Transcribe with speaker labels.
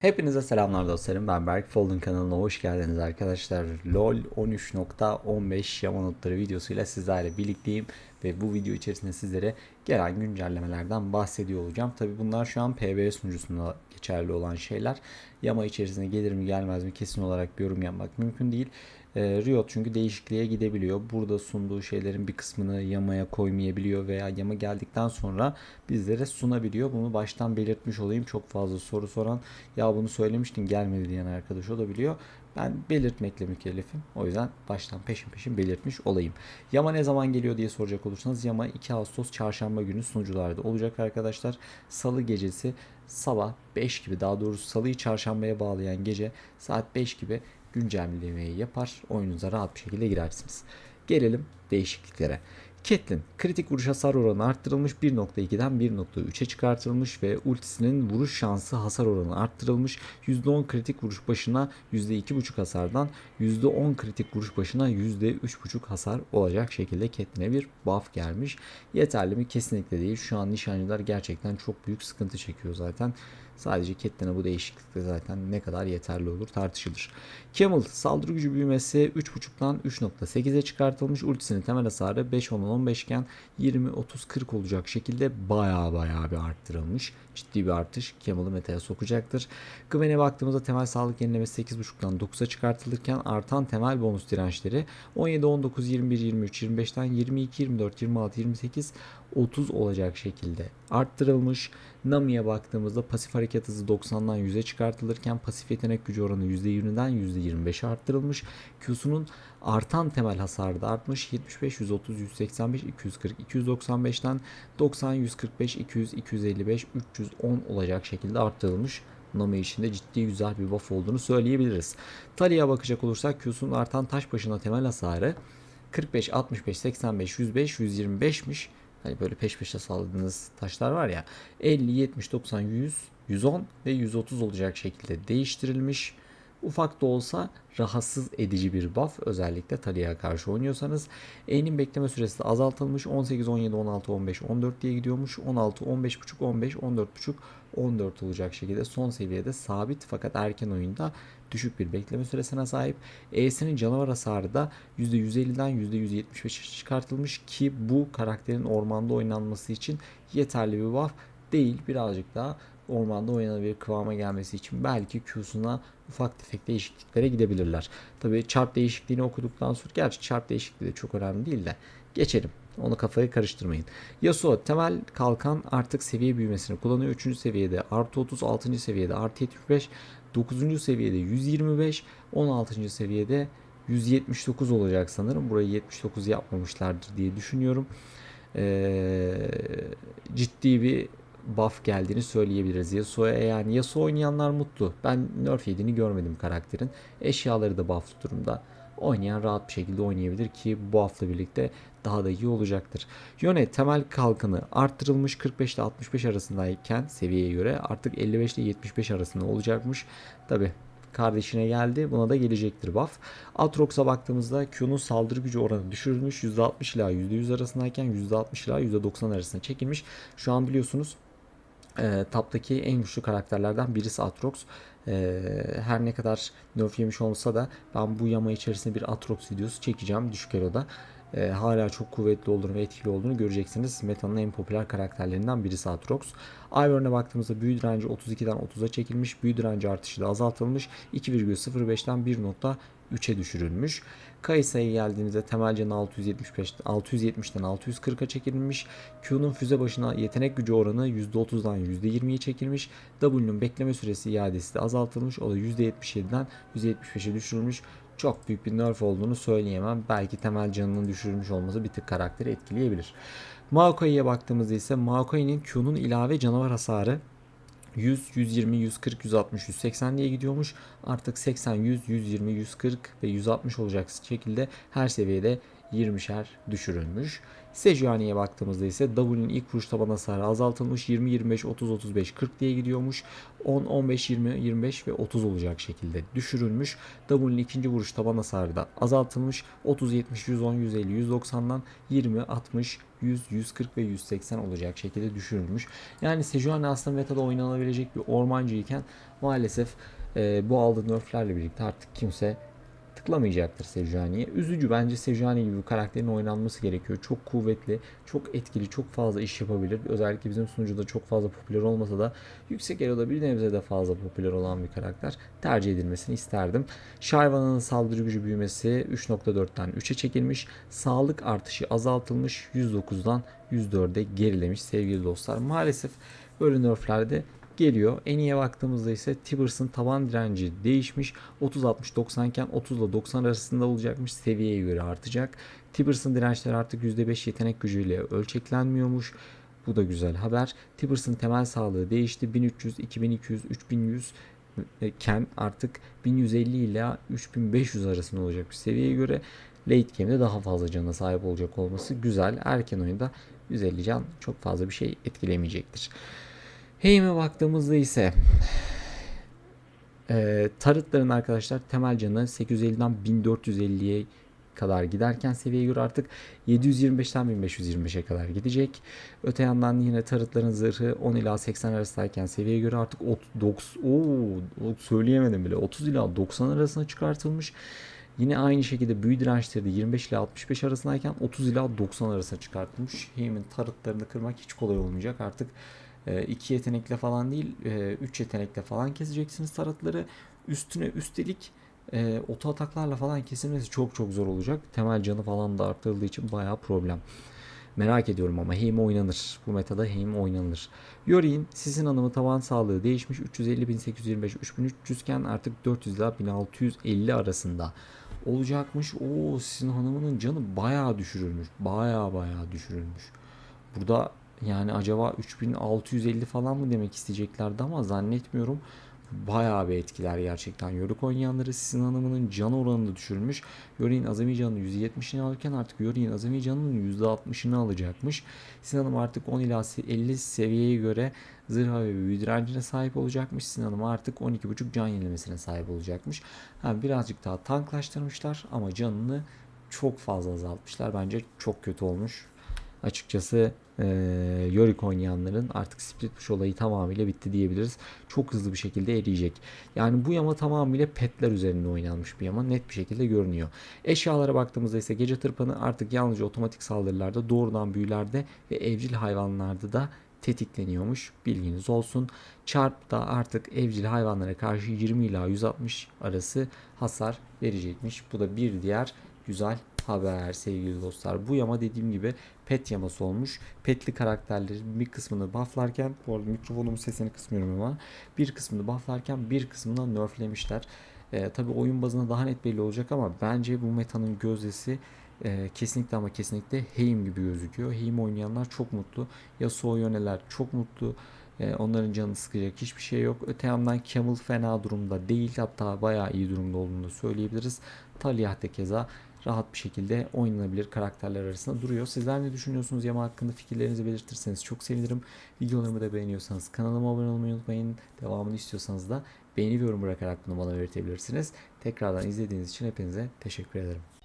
Speaker 1: Hepinize selamlar dostlarım. Ben Berk Folden kanalına hoş geldiniz arkadaşlar. LoL 13.15 yama notları videosuyla sizlerle birlikteyim ve bu video içerisinde sizlere gelen güncellemelerden bahsediyor olacağım. Tabi bunlar şu an PvE sunucusunda geçerli olan şeyler. Yama içerisine gelir mi gelmez mi kesin olarak yorum yapmak mümkün değil. Ee, Riot çünkü değişikliğe gidebiliyor. Burada sunduğu şeylerin bir kısmını yamaya koymayabiliyor veya yama geldikten sonra bizlere sunabiliyor. Bunu baştan belirtmiş olayım. Çok fazla soru soran ya bunu söylemiştin gelmedi diyen arkadaş olabiliyor. Ben belirtmekle mükellefim. O yüzden baştan peşin peşin belirtmiş olayım. Yama ne zaman geliyor diye soracak olursanız Yama 2 Ağustos çarşamba günü sunucularda olacak arkadaşlar. Salı gecesi sabah 5 gibi daha doğrusu salıyı çarşambaya bağlayan gece saat 5 gibi güncellemeyi yapar. Oyununuza rahat bir şekilde girersiniz. Gelelim değişikliklere. Catelyn kritik vuruş hasar oranı arttırılmış 1.2'den 1.3'e çıkartılmış ve ultisinin vuruş şansı hasar oranı arttırılmış. %10 kritik vuruş başına %2.5 hasardan %10 kritik vuruş başına %3.5 hasar olacak şekilde Catelyn'e bir buff gelmiş. Yeterli mi? Kesinlikle değil. Şu an nişancılar gerçekten çok büyük sıkıntı çekiyor zaten. Sadece Catelyn'e bu değişiklikte zaten ne kadar yeterli olur tartışılır. Camel saldırı gücü büyümesi 3.5'dan 3.8'e çıkartılmış. Ultisinin temel hasarı 5 10 15 iken 20 30 40 olacak şekilde baya baya bir arttırılmış. Ciddi bir artış Camel'ı meta'ya sokacaktır. Gwen'e baktığımızda temel sağlık yenilemesi 8.5'dan 9'a çıkartılırken artan temel bonus dirençleri 17 19 21 23 25'ten 22 24 26 28 30 olacak şekilde arttırılmış. Nami'ye baktığımızda pasif hareket hızı 90'dan 100'e çıkartılırken pasif yetenek gücü oranı %20'den %25'e arttırılmış. Q'sunun artan temel hasarı da artmış. 75, 130, 185, 240, 295'ten 90, 145, 200, 255, 310 olacak şekilde arttırılmış. Nami içinde ciddi güzel bir buff olduğunu söyleyebiliriz. Talia'ya bakacak olursak Q'sunun artan taş başına temel hasarı 45, 65, 85, 105, 125'miş. Hani böyle peş peşe salladığınız taşlar var ya 50, 70, 90, 100, 110 ve 130 olacak şekilde değiştirilmiş. Ufak da olsa rahatsız edici bir buff özellikle Talia'ya karşı oynuyorsanız. E'nin bekleme süresi de azaltılmış. 18, 17, 16, 15, 14 diye gidiyormuş. 16, 15.5, 15, 14.5, 14 olacak şekilde son seviyede sabit fakat erken oyunda düşük bir bekleme süresine sahip. E'sinin canavar hasarı da %150'den %175'e çıkartılmış ki bu karakterin ormanda oynanması için yeterli bir buff değil. Birazcık daha ormanda oynanabilir kıvama gelmesi için belki Q'suna ufak tefek değişikliklere gidebilirler. Tabi çarp değişikliğini okuduktan sonra gerçi çarp değişikliği de çok önemli değil de geçelim. Onu kafayı karıştırmayın. Yasuo temel kalkan artık seviye büyümesini kullanıyor. 3. seviyede artı 30, 6. seviyede artı 75, 9. seviyede 125, 16. seviyede 179 olacak sanırım. Burayı 79 yapmamışlardır diye düşünüyorum. Ee, ciddi bir buff geldiğini söyleyebiliriz. Yasuo'ya yani Yasuo oynayanlar mutlu. Ben nerf yediğini görmedim karakterin. Eşyaları da buff durumda. Oynayan rahat bir şekilde oynayabilir ki bu hafta birlikte daha da iyi olacaktır. Yone temel kalkanı arttırılmış 45 ile 65 arasındayken seviyeye göre artık 55 ile 75 arasında olacakmış. Tabi kardeşine geldi. Buna da gelecektir buff. Aatrox'a baktığımızda Q'nun saldırı gücü oranı düşürülmüş. %60 ila %100 arasındayken %60 ila %90 arasına çekilmiş. Şu an biliyorsunuz e, taptaki en güçlü karakterlerden birisi Atrox. E, her ne kadar nerf yemiş olsa da ben bu yama içerisinde bir Atrox videosu çekeceğim düşük eloda. E, hala çok kuvvetli olduğunu ve etkili olduğunu göreceksiniz. Meta'nın en popüler karakterlerinden birisi Atrox. Ivern'e baktığımızda büyü direnci 32'den 30'a çekilmiş. Büyü direnci artışı da azaltılmış. 2,05'ten 1.3'e düşürülmüş. Kayısa'ya geldiğimizde temel canı 675, 670'den 640'a çekilmiş. Q'nun füze başına yetenek gücü oranı %30'dan %20'ye çekilmiş. W'nun bekleme süresi iadesi de azaltılmış. O da %77'den %75'e düşürülmüş. Çok büyük bir nerf olduğunu söyleyemem. Belki temel canının düşürülmüş olması bir tık karakteri etkileyebilir. Maokai'ye baktığımızda ise Maokai'nin Q'nun ilave canavar hasarı 100, 120, 140, 160, 180 diye gidiyormuş. Artık 80, 100, 120, 140 ve 160 olacak şekilde her seviyede 20'şer düşürülmüş. Sejuani'ye baktığımızda ise W'nin ilk vuruş taban hasarı azaltılmış. 20, 25, 30, 35, 40 diye gidiyormuş. 10, 15, 20, 25 ve 30 olacak şekilde düşürülmüş. W'nin ikinci vuruş taban hasarı da azaltılmış. 30, 70, 110, 150, 190'dan 20, 60, 100, 140 ve 180 olacak şekilde düşürülmüş. Yani Sejuani aslında metada oynanabilecek bir ormancı iken maalesef e, bu aldığı nerflerle birlikte artık kimse tıklamayacaktır Sejuani'ye. Üzücü bence Sejuani gibi bir karakterin oynanması gerekiyor. Çok kuvvetli, çok etkili, çok fazla iş yapabilir. Özellikle bizim sunucuda çok fazla popüler olmasa da yüksek eloda bir nebze de fazla popüler olan bir karakter tercih edilmesini isterdim. Shyvana'nın saldırı gücü büyümesi 3.4'ten 3'e çekilmiş. Sağlık artışı azaltılmış. 109'dan 104'e gerilemiş sevgili dostlar. Maalesef böyle nerflerde geliyor. En iyiye baktığımızda ise Tibers'ın taban direnci değişmiş. 30-60-90 iken 30 ile 90 arasında olacakmış. Seviyeye göre artacak. Tibers'ın dirençleri artık %5 yetenek gücüyle ölçeklenmiyormuş. Bu da güzel haber. Tibers'ın temel sağlığı değişti. 1300, 2200, 3100 iken artık 1150 ile 3500 arasında olacak bir seviyeye göre late game'de daha fazla cana sahip olacak olması güzel. Erken oyunda 150 can çok fazla bir şey etkilemeyecektir. Heim'e baktığımızda ise e, tarıtların arkadaşlar temel canı 850'den 1450'ye kadar giderken seviyeye göre artık 725'ten 1525'e kadar gidecek. Öte yandan yine tarıtların zırhı 10 ila 80 arasındayken seviyeye göre artık 90 oo, söyleyemedim bile 30 ila 90 arasına çıkartılmış. Yine aynı şekilde büyü dirençleri de 25 ile 65 arasındayken 30 ila 90 arasına çıkartılmış. Heim'in tarıtlarını kırmak hiç kolay olmayacak. Artık 2 yetenekle falan değil 3 yetenekle falan keseceksiniz tarotları. Üstüne üstelik e, oto ataklarla falan kesilmesi çok çok zor olacak. Temel canı falan da arttırıldığı için bayağı problem. Merak ediyorum ama Heim oynanır. Bu metada Heim oynanır. Yori'nin sizin hanımı tavan sağlığı değişmiş. 350.825 3300 iken artık 400 ila 1650 arasında olacakmış. Oo sizin hanımının canı bayağı düşürülmüş. Bayağı bayağı düşürülmüş. Burada yani acaba 3650 falan mı demek isteyeceklerdi ama zannetmiyorum. Bayağı bir etkiler gerçekten. Yörük oynayanları Sizin Hanım'ın can oranını düşürmüş. Yörük'ün azami canını %70'ini alırken artık Yörük'ün azami canının %60'ını alacakmış. Sizin Hanım artık 10 ila 50 seviyeye göre zırha ve büyü sahip olacakmış. Sizin Hanım artık 12.5 can yenilemesine sahip olacakmış. Ha, birazcık daha tanklaştırmışlar ama canını çok fazla azaltmışlar. Bence çok kötü olmuş. Açıkçası e, Yorick oynayanların artık split push olayı tamamıyla bitti diyebiliriz. Çok hızlı bir şekilde eriyecek. Yani bu yama tamamıyla petler üzerinde oynanmış bir yama. Net bir şekilde görünüyor. Eşyalara baktığımızda ise gece tırpanı artık yalnızca otomatik saldırılarda, doğrudan büyülerde ve evcil hayvanlarda da tetikleniyormuş. Bilginiz olsun. Çarp da artık evcil hayvanlara karşı 20 ila 160 arası hasar verecekmiş. Bu da bir diğer güzel haber sevgili dostlar. Bu yama dediğim gibi pet yaması olmuş. Petli karakterlerin bir kısmını bufflarken bu arada mikrofonumun sesini kısmıyorum ama bir kısmını bufflarken bir kısmını nerflemişler. Ee, Tabi oyun bazında daha net belli olacak ama bence bu metanın gözdesi e, kesinlikle ama kesinlikle Heim gibi gözüküyor. Heim oynayanlar çok mutlu. Yasuo yöneler çok mutlu. E, onların canını sıkacak hiçbir şey yok. Öte yandan Camel fena durumda değil. Hatta bayağı iyi durumda olduğunu söyleyebiliriz. Talia de keza rahat bir şekilde oynanabilir karakterler arasında duruyor. Sizler ne düşünüyorsunuz Yama hakkında fikirlerinizi belirtirseniz çok sevinirim. Videolarımı da beğeniyorsanız kanalıma abone olmayı unutmayın. Devamını istiyorsanız da beğeni yorum bırakarak bunu bana belirtebilirsiniz. Tekrardan izlediğiniz için hepinize teşekkür ederim.